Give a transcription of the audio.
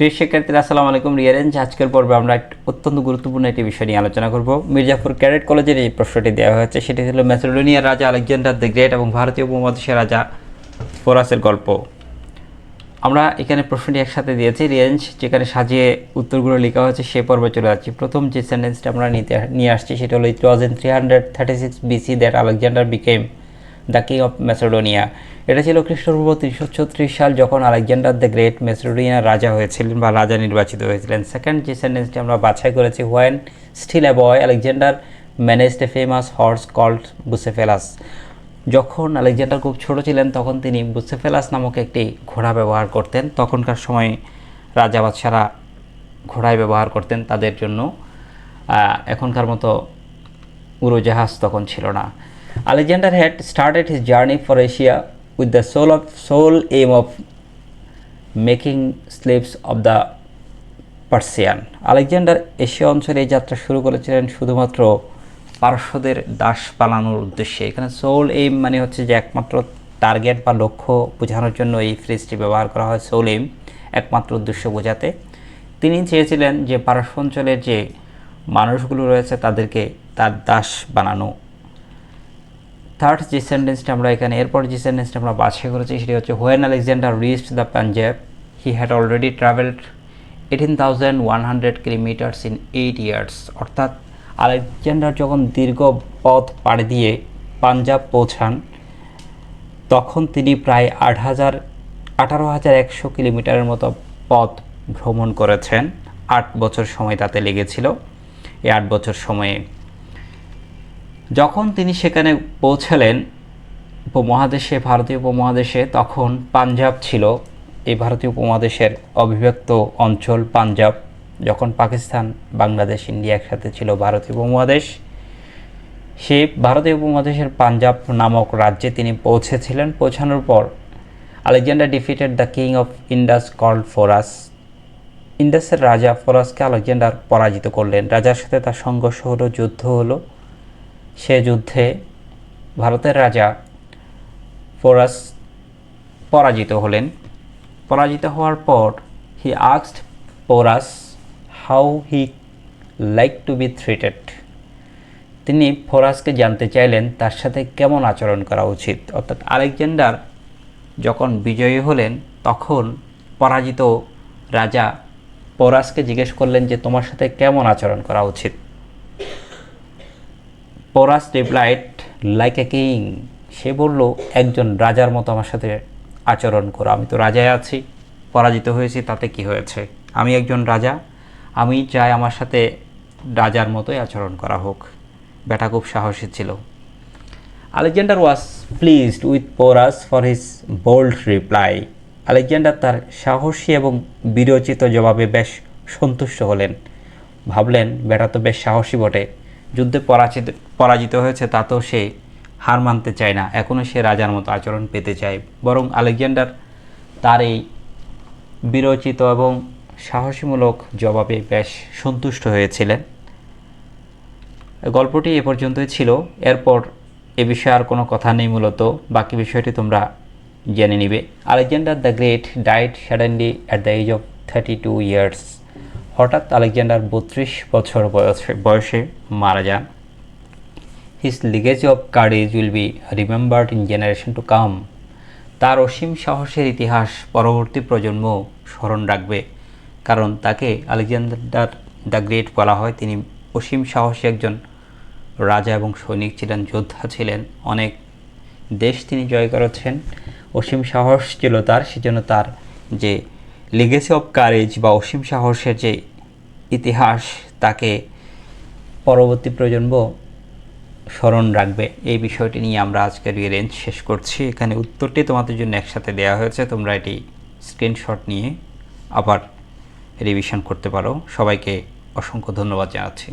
প্রিয় শিক্ষার্থীরা, আসসালামু আলাইকুম। রিয়ারেঞ্জ আজকের পর্বে আমরা অত্যন্ত গুরুত্বপূর্ণ একটি বিষয় নিয়ে আলোচনা করব। মির্জাপুর ক্যাডেট কলেজের এই প্রশ্নটি দেওয়া হয়েছে, সেটি হলো ম্যাসেডোনিয়ার রাজা আলেকজান্ডার দ্য গ্রেট এবং ভারতীয় উপমহাদেশের রাজা ফোরাসের গল্প। আমরা এখানে প্রশ্নটি একসাথে দিয়েছি রেঞ্জ যেখানে সাজিয়ে উত্তরগুলো লেখা হয়েছে, সে পর্বে চলে যাচ্ছি। প্রথম যে সেন্টেন্সটা আমরা নিতে, নিয়ে আসছি, সেটা হলো it was in three hundred thirty six BC that Alexander became the king of Macedonia. এটা ছিল খ্রিস্টপূর্ব তিনশো ছত্রিশ সাল যখন আলেকজান্ডার দ্য গ্রেট ম্যাসেডোনিয়ার রাজা হয়েছিলেন বা রাজা নির্বাচিত হয়েছিলেন। সেকেন্ড যে সেন্টেন্সটি আমরা বাছাই করেছি when still a boy Alexander managed a famous horse called Bucephalus যখন আলেকজান্ডার খুব ছোট ছিলেন, তখন তিনি বুসেফেলাস নামক একটি ঘোড়া ব্যবহার করতেন। তখনকার সময় রাজা বাদশারা ঘোড়ায় ব্যবহার করতেন তাদের জন্য। এখনকার মতো উড়োজাহাজ তখন ছিল না। Alexander had started his journey for Asia with the sole of sole aim of making slips of the Persian Alexander Asia অঞ্চলে এই যাত্রা শুরু করেছিলেন শুধুমাত্র পারস্যদের দাস পালানোর উদ্দেশ্যে। এখানে সোল এইম মানে হচ্ছে যে একমাত্র টার্গেট বা লক্ষ্য বোঝানোর জন্য এই ফ্রেজটি ব্যবহার করা হয় সোল এইম একমাত্র উদ্দেশ্য বোঝাতে। তিনি চেয়েছিলেন যে পারস্য অঞ্চলের যে মানুষগুলো রয়েছে তাদেরকে তার দাস বানানো থার্ড যে সেন্টেন্সটা আমরা এখানে, এরপর যে সেন্টেন্সটা আমরা বাছাই করেছি, সেটি হচ্ছে when Alexander reached the Punjab he had already travelled eighteen thousand one hundred kilometres in eight years অর্থাৎ, আলেকজান্ডার যখন দীর্ঘ পথ পাড়ি দিয়ে পাঞ্জাব পৌঁছান, তখন তিনি প্রায় আট হাজার, আঠারো হাজার একশো কিলোমিটারের মতো পথ ভ্রমণ করেছেন। আট বছর সময় তাতে লেগেছিল। এই আট বছর সময়ে যখন তিনি সেখানে পৌঁছালেন উপমহাদেশে, ভারতীয় উপমহাদেশে, তখন পাঞ্জাব ছিল এই ভারতীয় উপমহাদেশের অবিভক্ত অঞ্চল পাঞ্জাব। যখন পাকিস্তান, বাংলাদেশ, ইন্ডিয়া একসাথে ছিল ভারতীয় উপমহাদেশ, সে ভারতীয় উপমহাদেশের পাঞ্জাব নামক রাজ্যে তিনি পৌঁছেছিলেন। পৌঁছানোর পর Alexander defeated the king of Indus called Porus. ইন্ডাসের রাজা ফোরাসকে আলেকজান্ডার পরাজিত করলেন। রাজার সাথে তার সংঘর্ষ হলো, যুদ্ধ হলো। সে যুদ্ধে ভারতের রাজা ফোরাস পরাজিত হলেন। পরাজিত হওয়ার পর he আক্সড Porus how he like to be treated তিনি ফোরাসকে জানতে চাইলেন তার সাথে কেমন আচরণ করা উচিত। অর্থাৎ আলেকজান্ডার যখন বিজয়ী হলেন, তখন পরাজিত রাজা পোরাসকে জিজ্ঞেস করলেন যে তোমার সাথে কেমন আচরণ করা উচিত। Porus replied like a king. সে বলল, একজন রাজার মতো আমার সাথে আচরণ করো। আমি তো রাজায় আছি, পরাজিত হয়েছি, তাতে কি হয়েছে? আমি একজন রাজা, আমি চাই আমার সাথে রাজার মতোই আচরণ করা হোক। ব্যাটা খুব সাহসী ছিল। Alexander was pleased with Porus for his bold reply Alexander তার সাহসী এবং বিরচিত জবাবে বেশ সন্তুষ্ট হলেন। ভাবলেন বেটা তো বেশ সাহসী বটে। যুদ্ধে পরাজিত পরাজিত হয়েছে তাতেও সে হার মানতে চায় না। এখনও সে রাজার মতো আচরণ পেতে চায়। বরং আলেকজান্ডার তার এই বিরচিত এবং সাহসীমূলক জবাবে বেশ সন্তুষ্ট হয়েছিলেন। গল্পটি এ পর্যন্তই ছিল। এরপর এ বিষয়ে আর কোনো কথা নেই মূলত। বাকি বিষয়টি তোমরা জেনে নিবে। Alexander the great died suddenly at the age of thirty two years. হঠাৎ আলেকজান্ডার বত্রিশ বছর বয়সে বয়সে মারা যান। His legacy of courage will be remembered in generation to come তার অসীম সাহসের ইতিহাস পরবর্তী প্রজন্ম স্মরণ রাখবে, কারণ তাকে আলেকজান্ডার দ্য গ্রেট বলা হয়। তিনি অসীম সাহসী একজন রাজা এবং সৈনিক ছিলেন, যোদ্ধা ছিলেন। অনেক দেশ তিনি জয় করেছেন। অসীম সাহস ছিল তার, সেজন্য তার যে লিগেসি অফ কারেজ বা অসীম সাহসের যে ইতিহাস তাকে পরবর্তী প্রজন্ম স্মরণ রাখবে। এই বিষয়টি নিয়ে আমরা আজকের এই রেঞ্জ শেষ করছি। এখানে উত্তরটি তোমাদের জন্য একসাথে দেওয়া হয়েছে। তোমরা এটি স্ক্রিনশট নিয়ে আবার রিভিশন করতে পারো। সবাইকে অসংখ্য ধন্যবাদ জানাচ্ছি।